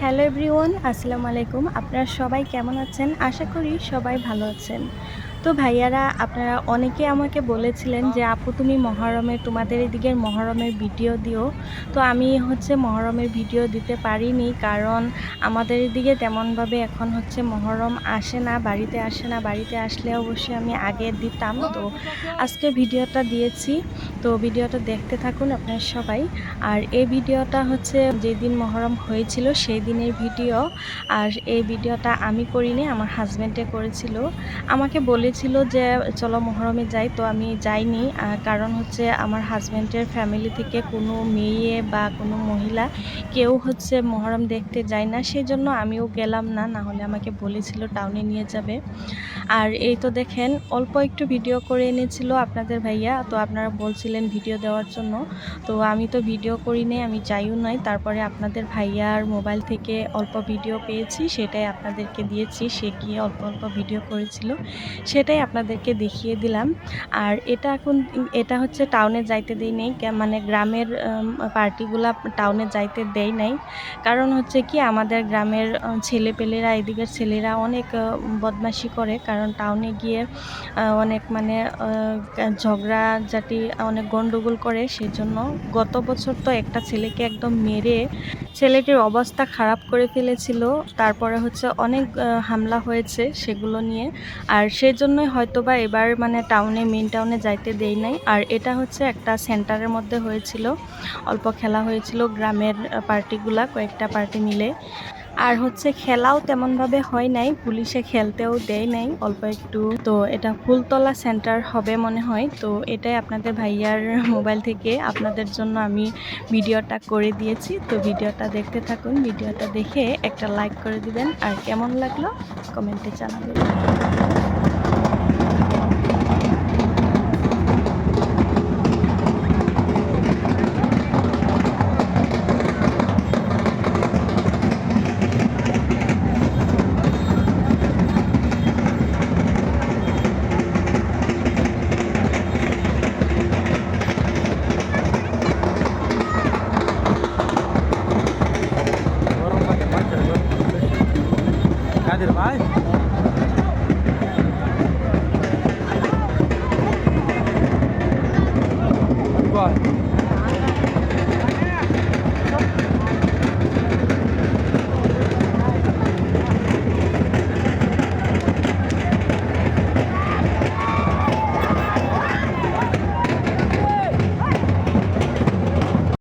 Hello everyone আসসালামু আলাইকুম। আপনারা সবাই কেমন আছেন? আশা করি সবাই ভালো আছেন। তো ভাইয়ারা, আপনারা অনেকে আমাকে বলেছিলেন যে, আপু, তুমি মহরমের, তোমাদের এদিকের মহরমের ভিডিও দিও। তো আমি হচ্ছে মহরমের ভিডিও দিতে পারিনি কারণ আমাদের এদিকে তেমনভাবে এখন হচ্ছে মহরম আসে না, বাড়িতে আসে না। বাড়িতে আসলে অবশ্যই আমি আগে দিতাম। তো আজকে ভিডিওটা দিয়েছি। তো ভিডিওটা দেখতে থাকুন আপনারা সবাই। আর এই ভিডিওটা হচ্ছে যেদিন মহরম হয়েছিল সেই দিনের ভিডিও। আর এই ভিডিওটা আমি করিনি, আমার হাজব্যান্ডে করেছিল। আমাকে বলেছিল যে, চলো মহরমে যাই। তো আমি যাইনি। কারণ হচ্ছে আমার হাজব্যান্ডের ফ্যামিলি থেকে কোনো মেয়ে বা কোনো মহিলা কেউ হচ্ছে মহরম দেখতে যায় না। সেই জন্য আমিও গেলাম না না হলে আমাকে বলেছিল টাউনে নিয়ে যাবে। আর এই তো দেখেন, অল্প একটু ভিডিও করে এনেছিল আপনাদের ভাইয়া। তো আপনারা বলছিলেন ভিডিও দেওয়ার জন্য। তো আমি তো ভিডিও করি করিনি আমি যাইও নয় তারপরে আপনাদের ভাইয়ার মোবাইল থেকে অল্প ভিডিও পেয়েছি, সেটাই আপনাদেরকে দিয়েছি। সে গিয়ে অল্প অল্প ভিডিও করেছিল। সেটাই আপনাদেরকে দেখিয়ে দিলাম। আর এটা এখন, এটা হচ্ছে টাউনে যাইতে দেই নেই মানে গ্রামের পার্টিগুলা টাউনে যাইতে দেয় নাই। কারণ হচ্ছে কি, আমাদের গ্রামের ছেলে পেলেরা এদিকের ছেলেরা অনেক বদমাশি করে। কারণ টাউনে গিয়ে অনেক মানে ঝগড়া জাতি, অনেক গন্ডগোল করে। সেজন্য গত বছর তো একটা ছেলেকে একদম মেরে ছেলেটির অবস্থা খারাপ করে ফেলেছিল। তারপরে হচ্ছে অনেক হামলা হয়েছে সেগুলো নিয়ে। আর সেই জন্যই হয়তো বা এবার মানে টাউনে মেন টাউনে যাইতে দেই নাই। আর এটা হচ্ছে একটা সেন্টারের মধ্যে হয়েছিল। অল্প খেলা হয়েছিল গ্রামের পার্টিগুলা, কয়েকটা পার্টি মিলে। আর হচ্ছে খেলাও তেমনভাবে হয় নাই, পুলিশে খেলতেও দেয় নাই, অল্প একটু। তো এটা ফুলতলা সেন্টার হবে মনে হয়। তো এটাই আপনাদের ভাইয়ার মোবাইল থেকে। আপনাদের জন্য আমি ভিডিওটা করে দিয়েছি। তো ভিডিওটা দেখতে থাকুন। ভিডিওটা দেখে একটা লাইক করে দিবেন। আর কেমন লাগল? কমেন্টে জানাবেন। কাদের ভাই